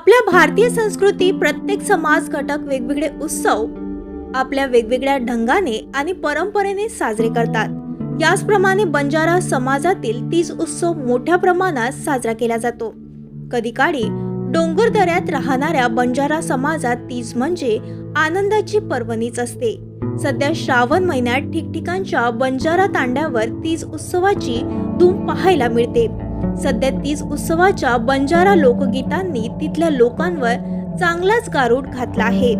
आपल्या भारतीय संस्कृती प्रत्येक समाज घटक वेगवेगळे उत्सव आपल्या वेगवेगळ्या ढंगाने आणि परंपरेने साजरे करतात. याचप्रमाणे बंजारा समाजातील तीज उत्सव मोठ्या प्रमाणात साजरा केला जातो. कधी काळी डोंगर दऱ्यात राहणाऱ्या बंजारा समाजात तीज म्हणजे आनंदाची पर्वणीच असते. सध्या श्रावण महिन्यात ठिकठिकाणच्या बंजारा तांड्यावर तीज उत्सवाची धूम पाहायला मिळते. सध्या तीस उत्सवाच्या बंजारा लोकगीतांनी तिथल्या लोकांवर चांगलाच गारूड घातला आहे.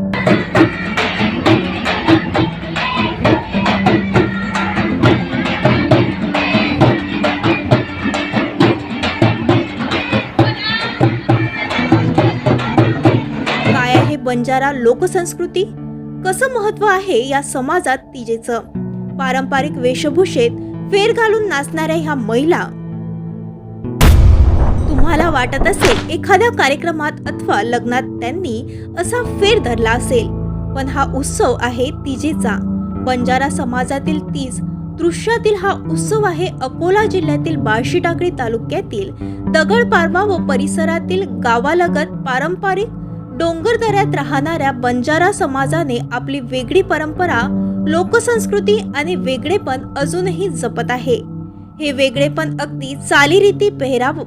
काय आहे बंजारा लोकसंस्कृती? कसं महत्त्व आहे या समाजात तिजेचं? पारंपरिक वेशभूषेत फेर घालून नाचणाऱ्या ह्या महिला तुम्हाला वाटत असेल एखाद्या कार्यक्रमात अथवा लग्नात त्यांनी असा फेर धरला असेल पण हा उत्सव आहे तिजेचा. बंजारा समाजातील तीज दृश्यातील हा उत्सव आहे अकोला जिल्ह्यातील बार्शी टाकळी तालुक्यातील दगडपारवा व परिसरातील गावालगत पारंपरिक डोंगर दऱ्यात राहणाऱ्या बंजारा समाजाने आपली वेगळी परंपरा लोकसंस्कृती आणि वेगळेपण अजूनही जपत आहे. हे वेगळेपण अगदी चालीरीती पेहराव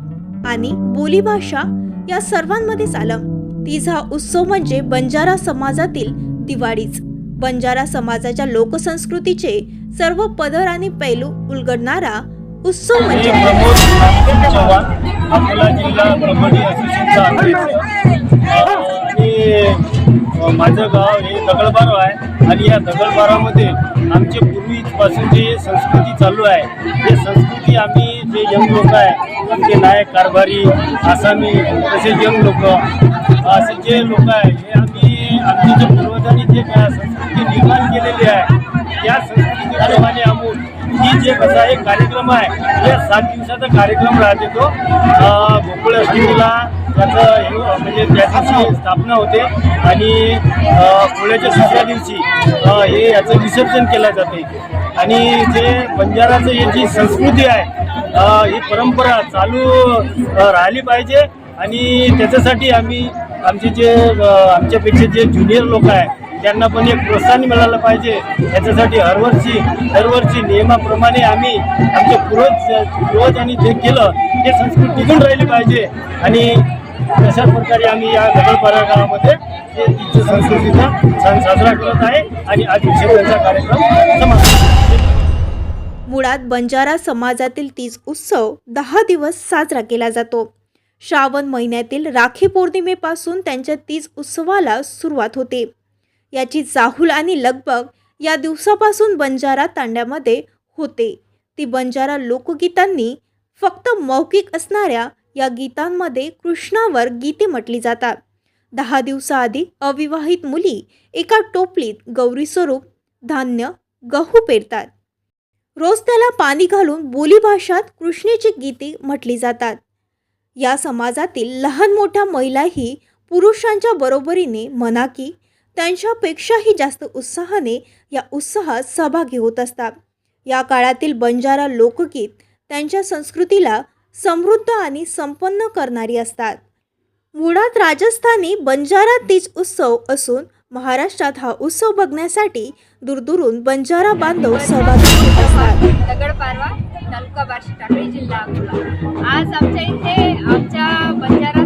आणि बोलीभाषा या सर्वांमध्येच आलं. तीज हा उत्सव म्हणजे बंजारा समाजातील दिवाळीच. बंजारा समाजाच्या लोकसंस्कृतीचे सर्व पदर आणि पैलू उलगडणारा उत्सव म्हणजे चव्हाण अकोला जिल्हा ब्रह्मणी माझं गाव हे दगडबारव आहे. आणि या दगडबारामध्ये आमचे पूर्वीपासून जे संस्कृती चालू आहे ते संस्कृती आम्ही जे यंग लोक आहे आमचे नायक कारभारी आसामी तसेच यंग लोक असे जे लोक आहे हे आम्ही आमच्या जे पूर्वजांनी जे काय संस्कृती निर्माण केलेली आहे त्या संस्कृतीप्रमाणे अमूल ही जे कसा एक कार्यक्रम आहे या सात दिवसाचा कार्यक्रम राहते तो. गोकुळ अष्टमीला त्याचं हे म्हणजे संस्थेची स्थापना होते. आणि पोळ्याच्या दुसऱ्या दिवशी हे याचं विसर्जन केलं जाते. आणि जे बंजाराचं हे जी संस्कृती आहे ही परंपरा चालू राहिली पाहिजे. आणि त्याच्यासाठी आम्ही आमचे जे आमच्यापेक्षा जे ज्युनियर लोक आहे त्यांना पण एक प्रोत्साहन मिळालं पाहिजे. याच्यासाठी हरवर्षी दरवर्षी नियमाप्रमाणे आम्ही आमचे पूर्वज पूर्वजांनी जे केलं ते संस्कृती टिकून राहिली पाहिजे. आणि तशाच प्रकारे आम्ही या गडपारा गावामध्ये तिच्या संस्कृतीचा सण साजरा करत आहे आणि आज विसर्जनचा कार्यक्रम समाप्त मुळात बंजारा समाजातील तीज उत्सव दहा दिवस साजरा केला जातो. श्रावण महिन्यातील राखी पौर्णिमेपासून त्यांच्या तीज उत्सवाला सुरुवात होते. याची चाहूल आणि लगबग या दिवसापासून बंजारा तांड्यामध्ये होते. ती बंजारा लोकगीतांनी फक्त मौखिक असणाऱ्या या गीतांमध्ये कृष्णावर गीते म्हटली जातात. दहा दिवसाआधी अविवाहित मुली एका टोपलीत गौरी स्वरूप धान्य गहू पेरतात. रोज त्याला पाणी घालून बोलीभाषात कृष्णेची गीते म्हटली जातात. या समाजातील लहान मोठ्या महिलाही पुरुषांच्या बरोबरीने म्हणा की त्यांच्यापेक्षाही जास्त उत्साहाने या उत्साहात सहभागी होत असतात. या काळातील बंजारा लोकगीत त्यांच्या संस्कृतीला समृद्ध आणि संपन्न करणारी असतात. मुळात राजस्थानी बंजारा तीज उत्सव असून महाराष्ट्रात हा उत्सव बघण्यासाठी दूरदूरून बंजारा बांधव सहभागी होत असतात. दगड पारवा तालुका बार्शी टाकळी जिल्हा अकोला. आज आमच्या इथे आमच्या बंजारा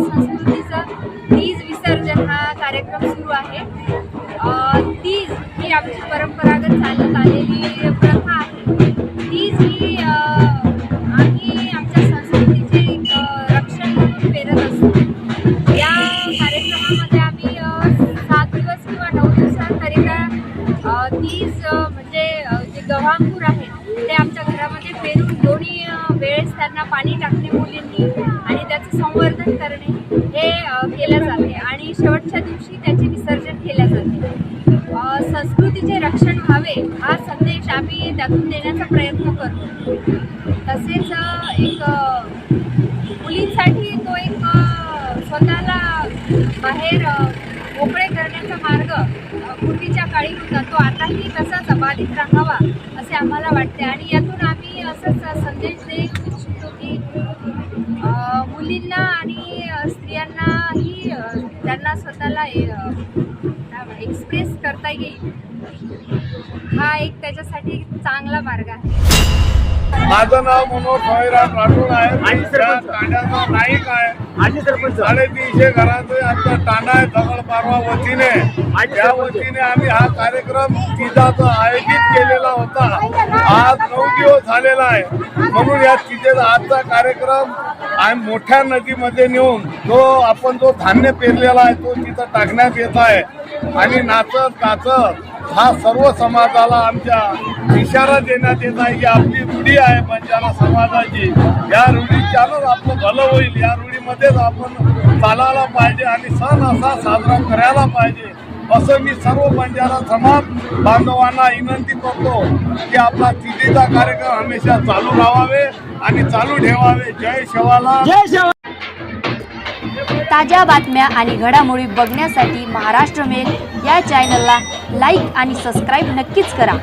त्यांना पाणी टाकणे मुलींनी आणि त्याचं संवर्धन करणे हे केलं जाते. आणि शेवटच्या दिवशी त्याचे विसर्जन केले जाते. संस्कृतीचे रक्षण व्हावे हा संदेश आम्ही त्यातून देण्याचा प्रयत्न करतो. तसेच एक मुलींसाठी तो एक स्वतःला बाहेर मोकळे करण्याचा मार्ग पूर्वीच्या काळी होता. तो आताही तसाच बाधित राहावा असे आम्हाला वाटते. आणि यातून आम्ही असंच मुलींना आणि स्त्रियांनाही अ, समाजाला एक्सप्रेस करता येईल. हा एक त्याच्यासाठी चांगला मार्ग आहे. माझं नाव मनोज सोयराज राठोड आहे. आणि. तांड्याचा नाईक आहे. माजी सरपंच. साडेतीनशे घराचे आमचा तांडा आहे दगड पारवा वतीने. आणि त्या. वतीने आम्ही हा कार्यक्रम तिजाचा आयोजित केलेला होता. नऊ दिवस झालेला आहे. म्हणून या तिथेचा आजचा कार्यक्रम आम्ही मोठ्या नदीमध्ये नेऊन जो आपण जो धान्य पेरलेला आहे तो तिथं टाकण्यात येत आहे. आणि नाचत नाचत हा सर्व समाजाला आमच्या इशारा देण्यात येत आहे. की आपली रूढी आहे बंजारा समाजाची. या रूढीच्यानंच आपलं भलं होईल. या रूढीमध्येच आपण चालायला पाहिजे आणि सण असा साजरा करायला पाहिजे. असं मी सर्व बंजारा समाज बांधवांना विनंती करतो की आपला तिथीचा कार्यक्रम हमेशा चालू राहावे आणि चालू ठेवावे. जय शिवाला. जय शिवा ताज्या बातम्या आणि घडामोडी बघण्यासाठी महाराष्ट्र मेल या चॅनलला लाईक आणि सबस्क्राईब नक्कीच करा.